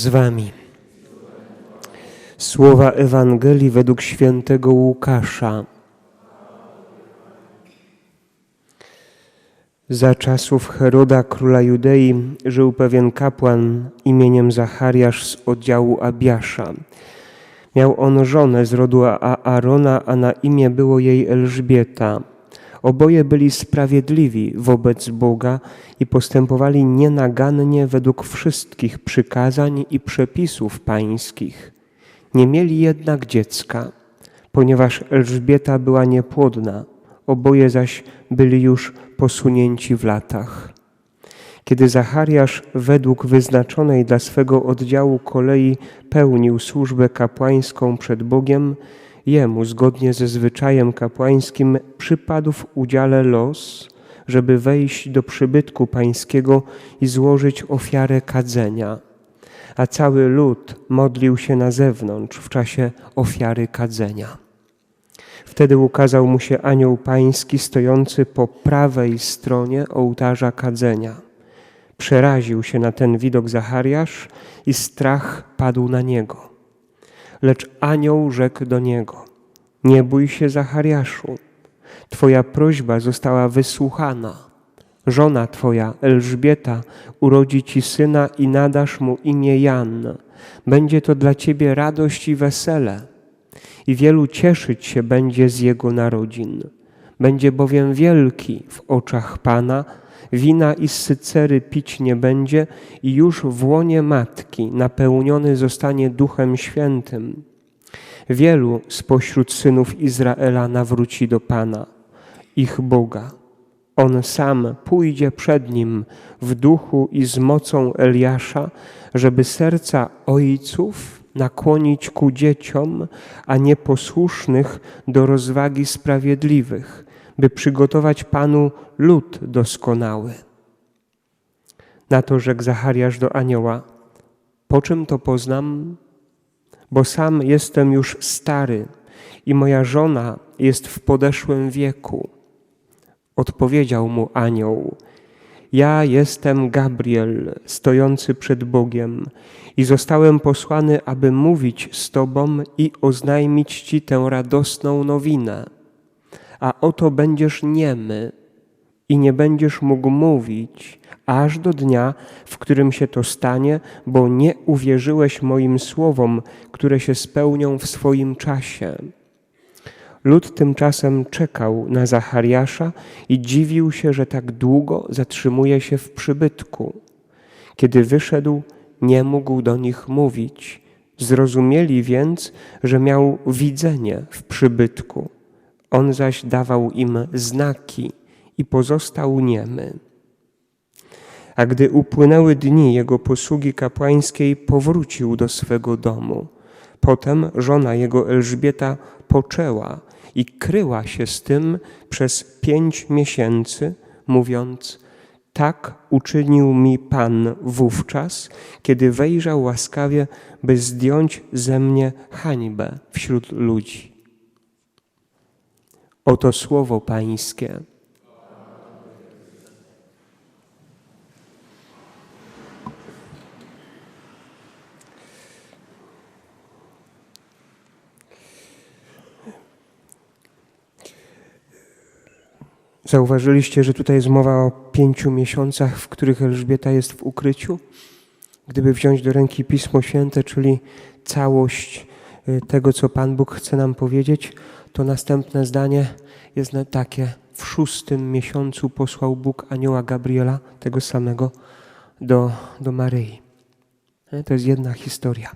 Z wami. Słowa Ewangelii według świętego Łukasza. Za czasów Heroda, króla Judei, żył pewien kapłan imieniem Zachariasz z oddziału Abiasza. Miał on żonę z rodu Aarona, a na imię było jej Elżbieta. Oboje byli sprawiedliwi wobec Boga i postępowali nienagannie według wszystkich przykazań i przepisów pańskich. Nie mieli jednak dziecka, ponieważ Elżbieta była niepłodna, oboje zaś byli już posunięci w latach. Kiedy Zachariasz według wyznaczonej dla swego oddziału kolei pełnił służbę kapłańską przed Bogiem, jemu zgodnie ze zwyczajem kapłańskim przypadł w udziale los, żeby wejść do przybytku pańskiego i złożyć ofiarę kadzenia. A cały lud modlił się na zewnątrz w czasie ofiary kadzenia. Wtedy ukazał mu się anioł pański stojący po prawej stronie ołtarza kadzenia. Przeraził się na ten widok Zachariasz i strach padł na niego. Lecz anioł rzekł do niego: Nie bój się, Zachariaszu, Twoja prośba została wysłuchana. Żona Twoja, Elżbieta, urodzi Ci syna i nadasz mu imię Jan. Będzie to dla Ciebie radość i wesele i wielu cieszyć się będzie z jego narodzin. Będzie bowiem wielki w oczach Pana, wina i sycery pić nie będzie i już w łonie matki napełniony zostanie Duchem Świętym. Wielu spośród synów Izraela nawróci do Pana, ich Boga. On sam pójdzie przed nim w duchu i z mocą Eliasza, żeby serca ojców nakłonić ku dzieciom, a nieposłusznych do rozwagi sprawiedliwych, by przygotować Panu lud doskonały. Na to rzekł Zachariasz do anioła, po czym to poznam? Bo sam jestem już stary i moja żona jest w podeszłym wieku. Odpowiedział mu anioł, ja jestem Gabriel, stojący przed Bogiem i zostałem posłany, aby mówić z Tobą i oznajmić Ci tę radosną nowinę. A oto będziesz niemy i nie będziesz mógł mówić, aż do dnia, w którym się to stanie, bo nie uwierzyłeś moim słowom, które się spełnią w swoim czasie. Lud tymczasem czekał na Zachariasza i dziwił się, że tak długo zatrzymuje się w przybytku. Kiedy wyszedł, nie mógł do nich mówić. Zrozumieli więc, że miał widzenie w przybytku. On zaś dawał im znaki i pozostał niemy. A gdy upłynęły dni jego posługi kapłańskiej, powrócił do swego domu. Potem żona jego Elżbieta poczęła i kryła się z tym przez pięć miesięcy, mówiąc: Tak uczynił mi Pan wówczas, kiedy wejrzał łaskawie, by zdjąć ze mnie hańbę wśród ludzi. Oto słowo Pańskie. Zauważyliście, że tutaj jest mowa o pięciu miesiącach, w których Elżbieta jest w ukryciu? Gdyby wziąć do ręki Pismo Święte, czyli całość y, tego, co Pan Bóg chce nam powiedzieć, to następne zdanie jest takie. W szóstym miesiącu posłał Bóg anioła Gabriela, tego samego, do, do Maryi. To jest jedna historia.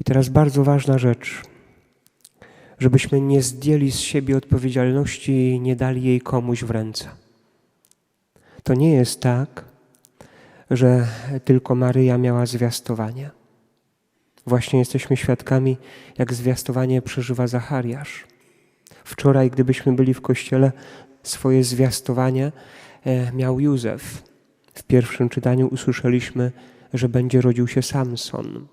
I teraz bardzo ważna rzecz żebyśmy nie zdjęli z siebie odpowiedzialności i nie dali jej komuś w ręce. To nie jest tak, że tylko Maryja miała zwiastowanie. Właśnie jesteśmy świadkami, jak zwiastowanie przeżywa Zachariasz. Wczoraj, gdybyśmy byli w kościele, swoje zwiastowanie e, miał Józef. W pierwszym czytaniu usłyszeliśmy, że będzie rodził się Samson.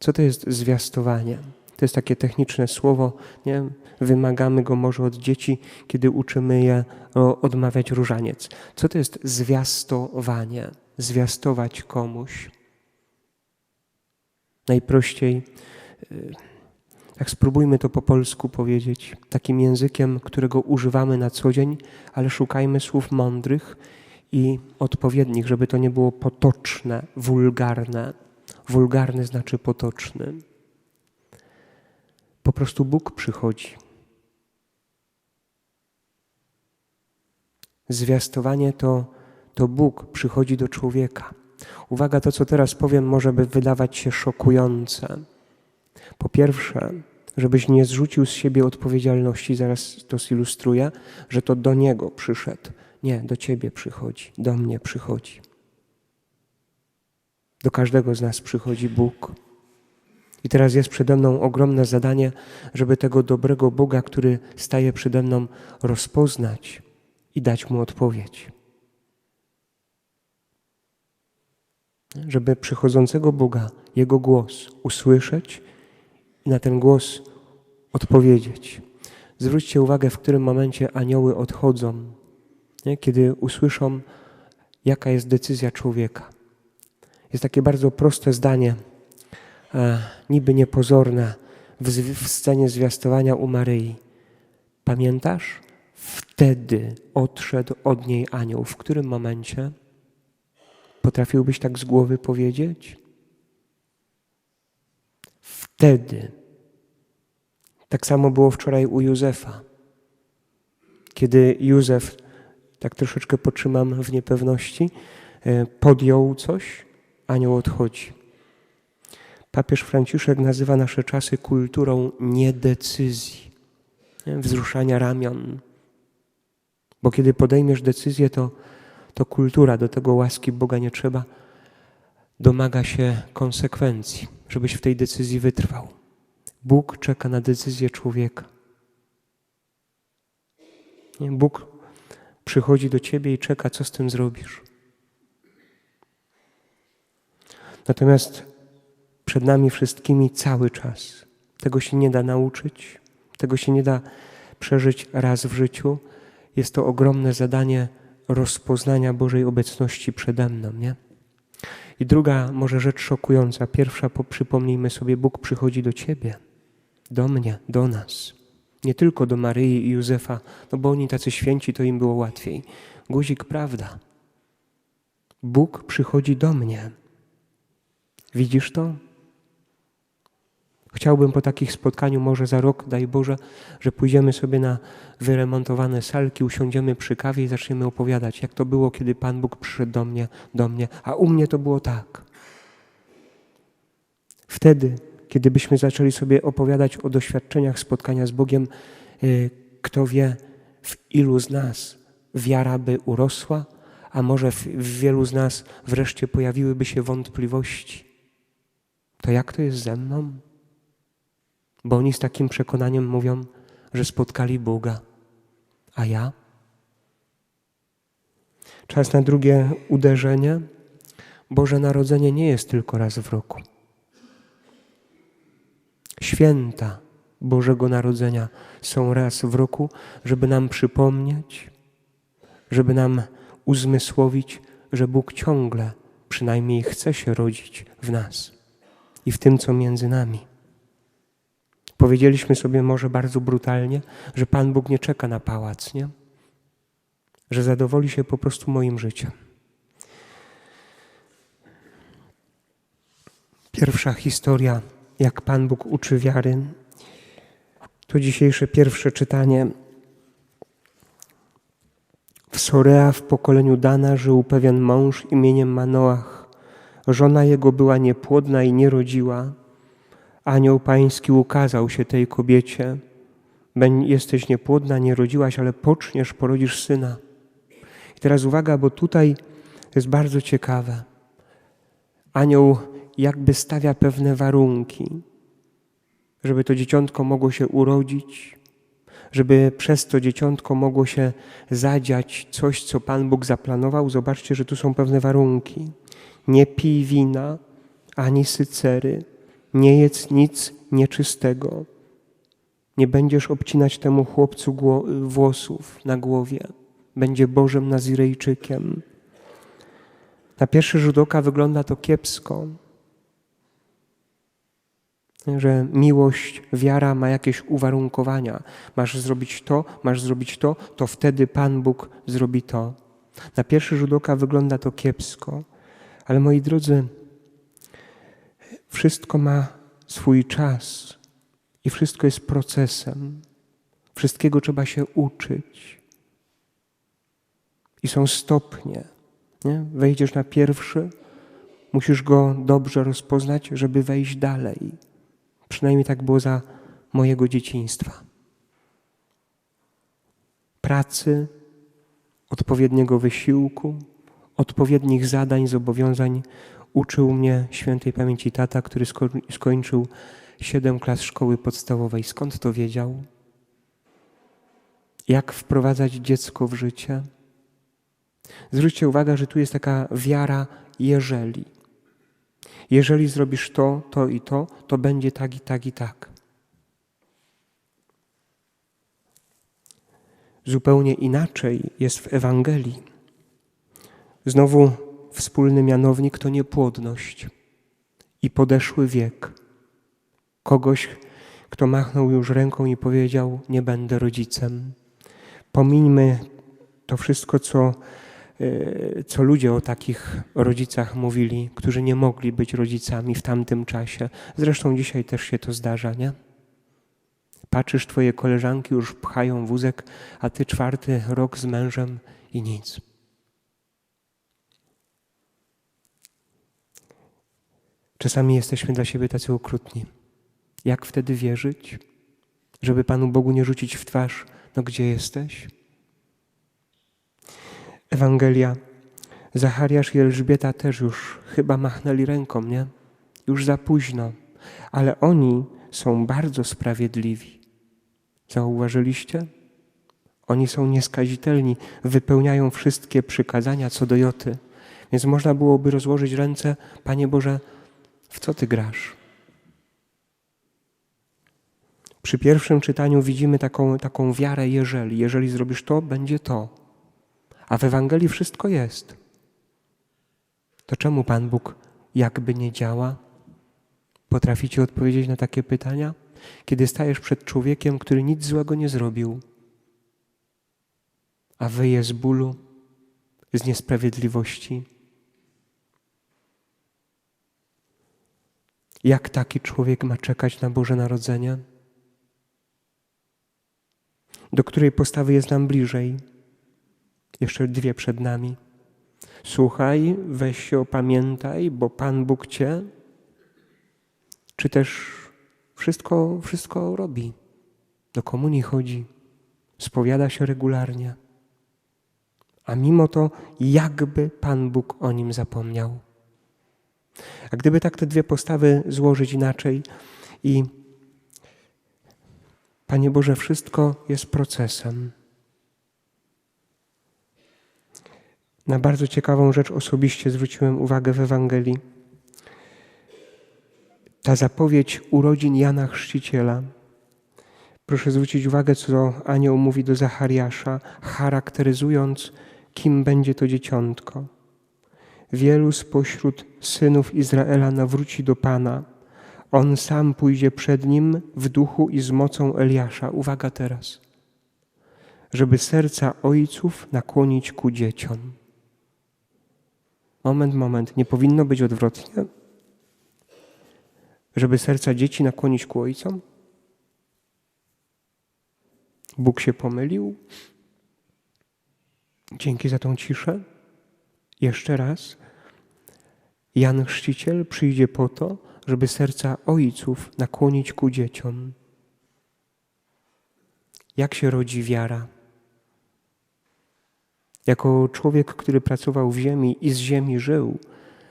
Co to jest zwiastowanie? To jest takie techniczne słowo, nie? wymagamy go może od dzieci, kiedy uczymy je odmawiać różaniec. Co to jest zwiastowanie? Zwiastować komuś. Najprościej, tak spróbujmy to po polsku powiedzieć, takim językiem, którego używamy na co dzień, ale szukajmy słów mądrych i odpowiednich, żeby to nie było potoczne, wulgarne. Wulgarny znaczy potoczny. Po prostu Bóg przychodzi. Zwiastowanie to, to Bóg przychodzi do człowieka. Uwaga, to co teraz powiem może by wydawać się szokujące. Po pierwsze, żebyś nie zrzucił z siebie odpowiedzialności, zaraz to zilustruję, że to do Niego przyszedł. Nie, do Ciebie przychodzi, do mnie przychodzi. Do każdego z nas przychodzi Bóg. I teraz jest przede mną ogromne zadanie, żeby tego dobrego Boga, który staje przede mną, rozpoznać i dać mu odpowiedź. Żeby przychodzącego Boga, Jego głos usłyszeć i na ten głos odpowiedzieć. Zwróćcie uwagę, w którym momencie anioły odchodzą, nie? kiedy usłyszą, jaka jest decyzja człowieka. Jest takie bardzo proste zdanie, e, niby niepozorne, w, w scenie zwiastowania u Maryi. Pamiętasz? Wtedy odszedł od niej anioł. W którym momencie? Potrafiłbyś tak z głowy powiedzieć? Wtedy. Tak samo było wczoraj u Józefa. Kiedy Józef, tak troszeczkę potrzymam w niepewności, e, podjął coś, anioł odchodzi. Papież Franciszek nazywa nasze czasy kulturą niedecyzji, nie? wzruszania ramion. Bo kiedy podejmiesz decyzję, to, to kultura, do tego łaski Boga nie trzeba, domaga się konsekwencji, żebyś w tej decyzji wytrwał. Bóg czeka na decyzję człowieka. Bóg przychodzi do ciebie i czeka, co z tym zrobisz. Natomiast przed nami wszystkimi cały czas. Tego się nie da nauczyć, tego się nie da przeżyć raz w życiu. Jest to ogromne zadanie rozpoznania Bożej obecności przede mną, nie? I druga może rzecz szokująca. Pierwsza, przypomnijmy sobie, Bóg przychodzi do Ciebie, do mnie, do nas. Nie tylko do Maryi i Józefa, no bo oni tacy święci, to im było łatwiej. Guzik, prawda. Bóg przychodzi do mnie. Widzisz to? Chciałbym po takich spotkaniu, może za rok, daj Boże, że pójdziemy sobie na wyremontowane salki, usiądziemy przy kawie i zaczniemy opowiadać, jak to było, kiedy Pan Bóg przyszedł do mnie, do mnie, a u mnie to było tak. Wtedy, kiedy byśmy zaczęli sobie opowiadać o doświadczeniach spotkania z Bogiem, y, kto wie, w ilu z nas wiara by urosła, a może w, w wielu z nas wreszcie pojawiłyby się wątpliwości to jak to jest ze mną? Bo oni z takim przekonaniem mówią, że spotkali Boga, a ja? Czas na drugie uderzenie. Boże Narodzenie nie jest tylko raz w roku. Święta Bożego Narodzenia są raz w roku, żeby nam przypomnieć, żeby nam uzmysłowić, że Bóg ciągle przynajmniej chce się rodzić w nas i w tym, co między nami. Powiedzieliśmy sobie może bardzo brutalnie, że Pan Bóg nie czeka na pałac, nie? Że zadowoli się po prostu moim życiem. Pierwsza historia, jak Pan Bóg uczy wiary, to dzisiejsze pierwsze czytanie. W Sorea w pokoleniu Dana żył pewien mąż imieniem Manoach. Żona jego była niepłodna i nie rodziła. Anioł pański ukazał się tej kobiecie. Jesteś niepłodna, nie rodziłaś, ale poczniesz, porodzisz syna. I teraz uwaga, bo tutaj jest bardzo ciekawe. Anioł jakby stawia pewne warunki, żeby to dzieciątko mogło się urodzić, żeby przez to dzieciątko mogło się zadziać coś, co Pan Bóg zaplanował. Zobaczcie, że tu są pewne warunki. Nie pij wina ani sycery, nie jedz nic nieczystego. Nie będziesz obcinać temu chłopcu włosów na głowie. Będzie Bożym Nazirejczykiem. Na pierwszy rzut oka wygląda to kiepsko. że miłość, wiara ma jakieś uwarunkowania. Masz zrobić to, masz zrobić to, to wtedy Pan Bóg zrobi to. Na pierwszy rzut oka wygląda to kiepsko, ale moi drodzy, wszystko ma swój czas i wszystko jest procesem. Wszystkiego trzeba się uczyć. I są stopnie. Nie? Wejdziesz na pierwszy, musisz go dobrze rozpoznać, żeby wejść dalej. Przynajmniej tak było za mojego dzieciństwa. Pracy, odpowiedniego wysiłku, odpowiednich zadań, zobowiązań uczył mnie świętej pamięci tata, który skończył siedem klas szkoły podstawowej. Skąd to wiedział? Jak wprowadzać dziecko w życie? Zwróćcie uwagę, że tu jest taka wiara, jeżeli. Jeżeli zrobisz to, to i to, to będzie tak i tak i tak. Zupełnie inaczej jest w Ewangelii. Znowu wspólny mianownik to niepłodność i podeszły wiek. Kogoś, kto machnął już ręką i powiedział: Nie będę rodzicem. Pomińmy to wszystko, co E, co ludzie o takich rodzicach mówili, którzy nie mogli być rodzicami w tamtym czasie. Zresztą dzisiaj też się to zdarza, nie? Patrzysz, twoje koleżanki już pchają wózek, a ty czwarty rok z mężem i nic. Czasami jesteśmy dla siebie tacy okrutni. Jak wtedy wierzyć, żeby Panu Bogu nie rzucić w twarz, no gdzie jesteś? Ewangelia. Zachariasz i Elżbieta też już chyba machnęli ręką, nie? Już za późno. Ale oni są bardzo sprawiedliwi. Zauważyliście? Oni są nieskazitelni, wypełniają wszystkie przykazania co do Joty. Więc można byłoby rozłożyć ręce, Panie Boże, w co Ty grasz? Przy pierwszym czytaniu widzimy taką, taką wiarę, jeżeli. Jeżeli zrobisz to, będzie to. A w Ewangelii wszystko jest. To czemu Pan Bóg jakby nie działa? Potraficie odpowiedzieć na takie pytania? Kiedy stajesz przed człowiekiem, który nic złego nie zrobił, a wyje z bólu, z niesprawiedliwości. Jak taki człowiek ma czekać na Boże Narodzenie? Do której postawy jest nam bliżej? Jeszcze dwie przed nami. Słuchaj, weź się opamiętaj, bo Pan Bóg Cię, czy też wszystko, wszystko robi. Do komunii chodzi, spowiada się regularnie. A mimo to jakby Pan Bóg o nim zapomniał. A gdyby tak te dwie postawy złożyć inaczej i Panie Boże, wszystko jest procesem. Na bardzo ciekawą rzecz osobiście zwróciłem uwagę w Ewangelii. Ta zapowiedź urodzin Jana Chrzciciela. Proszę zwrócić uwagę, co anioł mówi do Zachariasza, charakteryzując, kim będzie to dzieciątko. Wielu spośród synów Izraela nawróci do Pana. On sam pójdzie przed nim w duchu i z mocą Eliasza. Uwaga teraz. Żeby serca ojców nakłonić ku dzieciom. Moment, moment. Nie powinno być odwrotnie? Żeby serca dzieci nakłonić ku ojcom? Bóg się pomylił? Dzięki za tą ciszę. Jeszcze raz. Jan Chrzciciel przyjdzie po to, żeby serca ojców nakłonić ku dzieciom. Jak się rodzi wiara? Jako człowiek, który pracował w ziemi i z ziemi żył,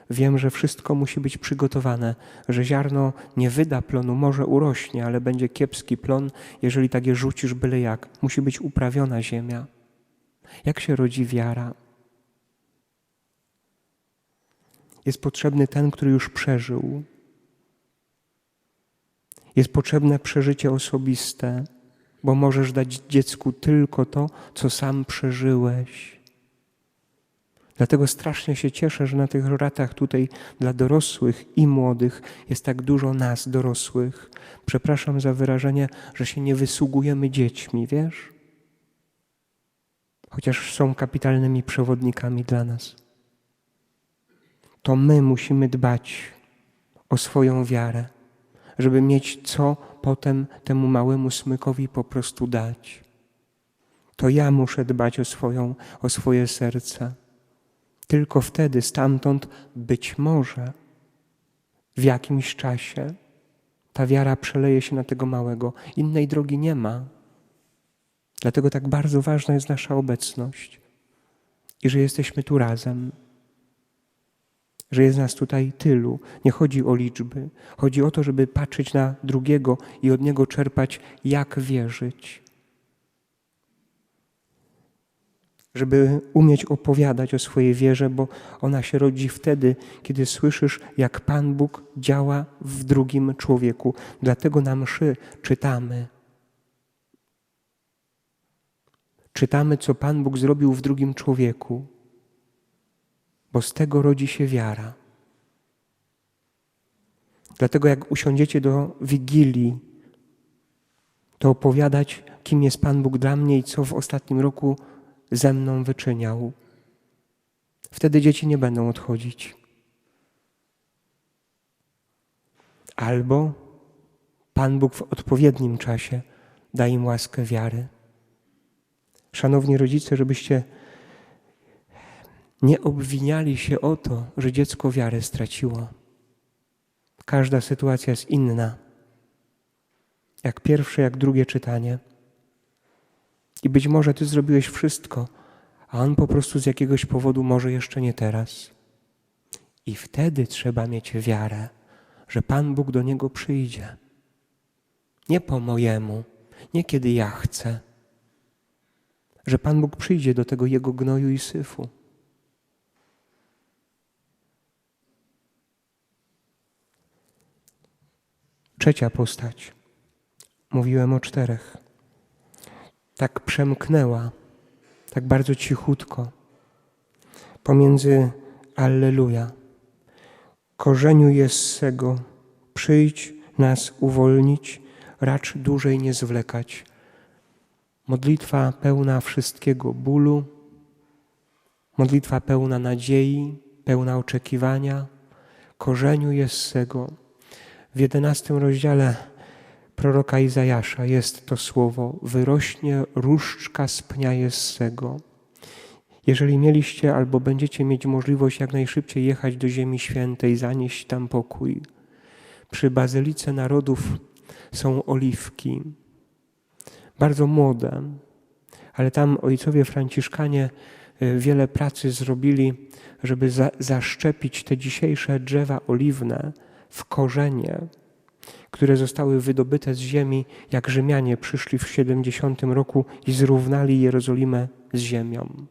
wiem, że wszystko musi być przygotowane, że ziarno nie wyda plonu, może urośnie, ale będzie kiepski plon, jeżeli tak je rzucisz byle jak. Musi być uprawiona ziemia. Jak się rodzi wiara? Jest potrzebny ten, który już przeżył. Jest potrzebne przeżycie osobiste, bo możesz dać dziecku tylko to, co sam przeżyłeś. Dlatego strasznie się cieszę, że na tych ratach tutaj dla dorosłych i młodych jest tak dużo nas, dorosłych. Przepraszam za wyrażenie, że się nie wysługujemy dziećmi, wiesz? Chociaż są kapitalnymi przewodnikami dla nas. To my musimy dbać o swoją wiarę, żeby mieć co potem temu małemu smykowi po prostu dać. To ja muszę dbać o, swoją, o swoje serce. Tylko wtedy stamtąd być może w jakimś czasie ta wiara przeleje się na tego małego. Innej drogi nie ma. Dlatego tak bardzo ważna jest nasza obecność i że jesteśmy tu razem że jest nas tutaj tylu. Nie chodzi o liczby. Chodzi o to, żeby patrzeć na drugiego i od niego czerpać, jak wierzyć. Żeby umieć opowiadać o swojej wierze, bo ona się rodzi wtedy, kiedy słyszysz, jak Pan Bóg działa w drugim człowieku. Dlatego na mszy czytamy. Czytamy, co Pan Bóg zrobił w drugim człowieku bo z tego rodzi się wiara. Dlatego jak usiądziecie do wigilii, to opowiadać, kim jest Pan Bóg dla mnie i co w ostatnim roku ze mną wyczyniał. Wtedy dzieci nie będą odchodzić. Albo Pan Bóg w odpowiednim czasie da im łaskę wiary. Szanowni rodzice, żebyście nie obwiniali się o to, że dziecko wiarę straciło. Każda sytuacja jest inna. Jak pierwsze, jak drugie czytanie. I być może ty zrobiłeś wszystko, a on po prostu z jakiegoś powodu może jeszcze nie teraz. I wtedy trzeba mieć wiarę, że Pan Bóg do niego przyjdzie. Nie po mojemu, nie kiedy ja chcę. Że Pan Bóg przyjdzie do tego jego gnoju i syfu. Trzecia postać. Mówiłem o czterech. Tak przemknęła, tak bardzo cichutko, pomiędzy Alleluja. Korzeniu jest sego, przyjdź nas uwolnić, racz dłużej nie zwlekać. Modlitwa pełna wszystkiego bólu, modlitwa pełna nadziei, pełna oczekiwania. Korzeniu jest sego, w jedenastym rozdziale proroka Izajasza jest to słowo: Wyrośnie różdżka z pnia Jessego. Jeżeli mieliście albo będziecie mieć możliwość jak najszybciej jechać do Ziemi Świętej, zanieść tam pokój. Przy Bazylice Narodów są oliwki, bardzo młode, ale tam ojcowie franciszkanie y, wiele pracy zrobili, żeby za, zaszczepić te dzisiejsze drzewa oliwne w korzenie, które zostały wydobyte z ziemi, jak Rzymianie przyszli w 70 roku i zrównali Jerozolimę z ziemią.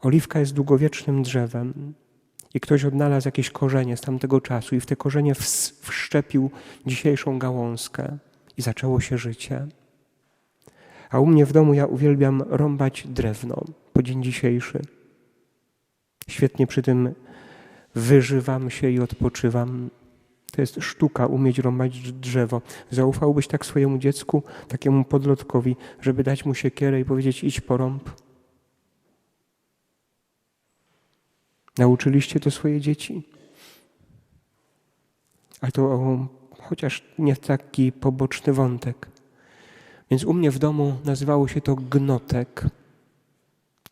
Oliwka jest długowiecznym drzewem i ktoś odnalazł jakieś korzenie z tamtego czasu i w te korzenie wszczepił dzisiejszą gałązkę i zaczęło się życie. A u mnie w domu ja uwielbiam rąbać drewno po dzień dzisiejszy. Świetnie przy tym wyżywam się i odpoczywam. To jest sztuka umieć rąbać drzewo. Zaufałbyś tak swojemu dziecku, takiemu podlotkowi, żeby dać mu siekierę i powiedzieć idź porąb? Nauczyliście to swoje dzieci? Ale to chociaż nie taki poboczny wątek. Więc u mnie w domu nazywało się to gnotek.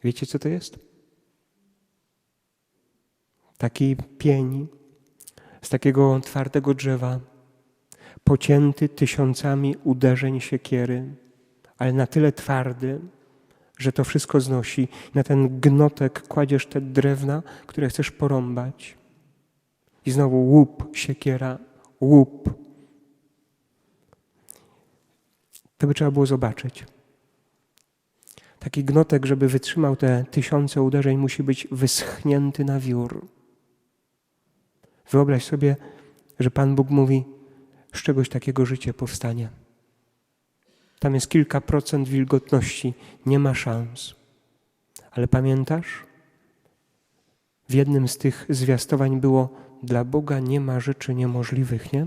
Wiecie, co to jest? Taki pień z takiego twardego drzewa, pocięty tysiącami uderzeń siekiery, ale na tyle twardy, że to wszystko znosi. Na ten gnotek kładziesz te drewna, które chcesz porąbać. I znowu łup, siekiera, łup. To by trzeba było zobaczyć. Taki gnotek, żeby wytrzymał te tysiące uderzeń, musi być wyschnięty na wiór. Wyobraź sobie, że Pan Bóg mówi, z czegoś takiego życie powstanie. Tam jest kilka procent wilgotności, nie ma szans. Ale pamiętasz, W jednym z tych zwiastowań było: Dla Boga nie ma rzeczy niemożliwych, nie?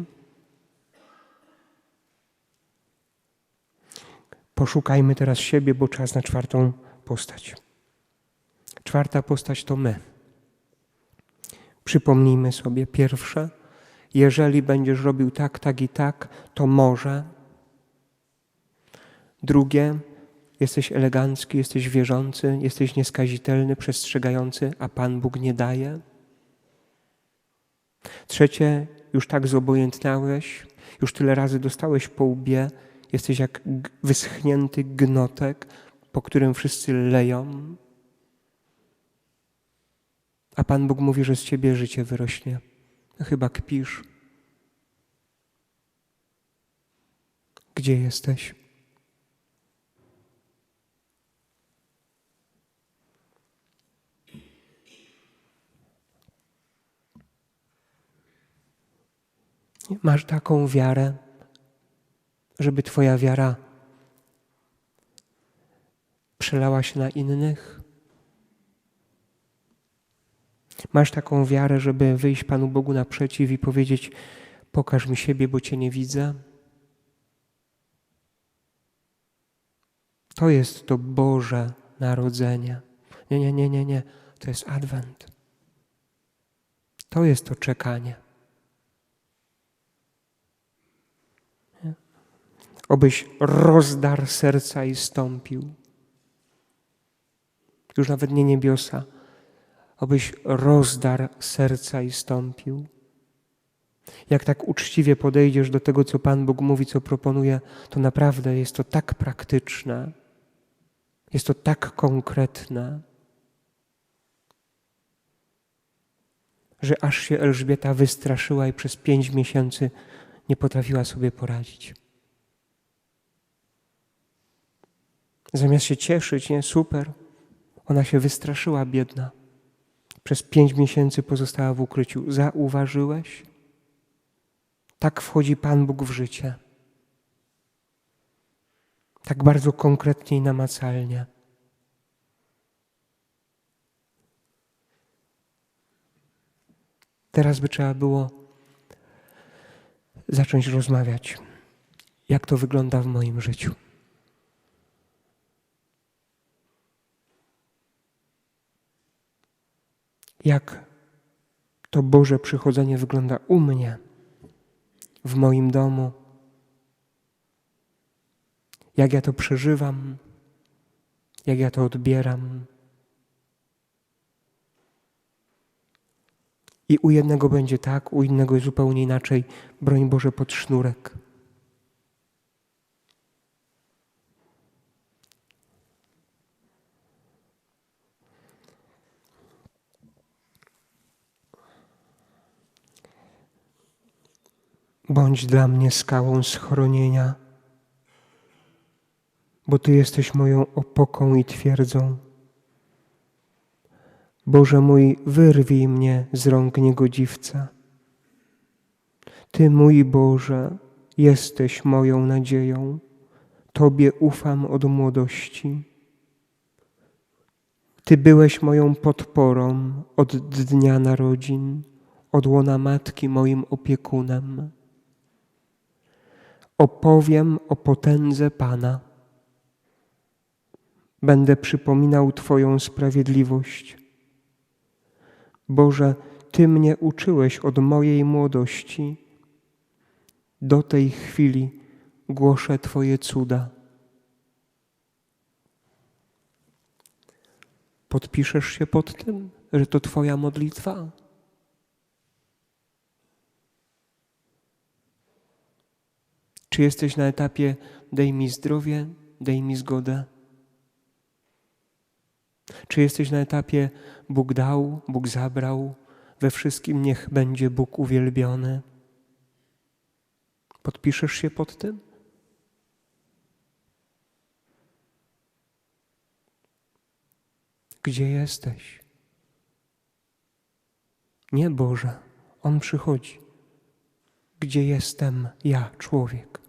Poszukajmy teraz siebie, bo czas na czwartą postać. Czwarta postać to my. Przypomnijmy sobie pierwsze, jeżeli będziesz robił tak, tak i tak, to może. Drugie, jesteś elegancki, jesteś wierzący, jesteś nieskazitelny, przestrzegający, a Pan Bóg nie daje. Trzecie, już tak zobojętniałeś, już tyle razy dostałeś po łbie, jesteś jak wyschnięty gnotek, po którym wszyscy leją. A Pan Bóg mówi, że z ciebie życie wyrośnie. Chyba kpisz. Gdzie jesteś? Masz taką wiarę, żeby Twoja wiara przelała się na innych? Masz taką wiarę, żeby wyjść Panu Bogu naprzeciw i powiedzieć: Pokaż mi siebie, bo Cię nie widzę? To jest to Boże Narodzenie. Nie, nie, nie, nie, nie. To jest Adwent. To jest to czekanie. Obyś rozdarł serca i stąpił. Już nawet nie niebiosa. Obyś rozdarł serca i stąpił. Jak tak uczciwie podejdziesz do tego, co Pan Bóg mówi, co proponuje, to naprawdę jest to tak praktyczne, jest to tak konkretne, że aż się Elżbieta wystraszyła i przez pięć miesięcy nie potrafiła sobie poradzić. Zamiast się cieszyć, nie, super, ona się wystraszyła, biedna. Przez pięć miesięcy pozostała w ukryciu. Zauważyłeś? Tak wchodzi Pan Bóg w życie. Tak bardzo konkretnie i namacalnie. Teraz by trzeba było zacząć rozmawiać, jak to wygląda w moim życiu. Jak to Boże przychodzenie wygląda u mnie, w moim domu, jak ja to przeżywam, jak ja to odbieram. I u jednego będzie tak, u innego zupełnie inaczej. Broń Boże pod sznurek. Bądź dla mnie skałą schronienia, bo Ty jesteś moją opoką i twierdzą. Boże mój, wyrwij mnie z rąk niegodziwca. Ty, mój Boże, jesteś moją nadzieją. Tobie ufam od młodości. Ty byłeś moją podporą od dnia narodzin, od łona matki moim opiekunem. Opowiem o potędze Pana. Będę przypominał Twoją sprawiedliwość. Boże, Ty mnie uczyłeś od mojej młodości. Do tej chwili głoszę Twoje cuda. Podpiszesz się pod tym, że to Twoja modlitwa? Czy jesteś na etapie daj mi zdrowie, daj mi zgodę? Czy jesteś na etapie Bóg dał, Bóg zabrał, we wszystkim niech będzie Bóg uwielbiony? Podpiszesz się pod tym? Gdzie jesteś? Nie Boże, On przychodzi. Gdzie jestem ja, człowiek?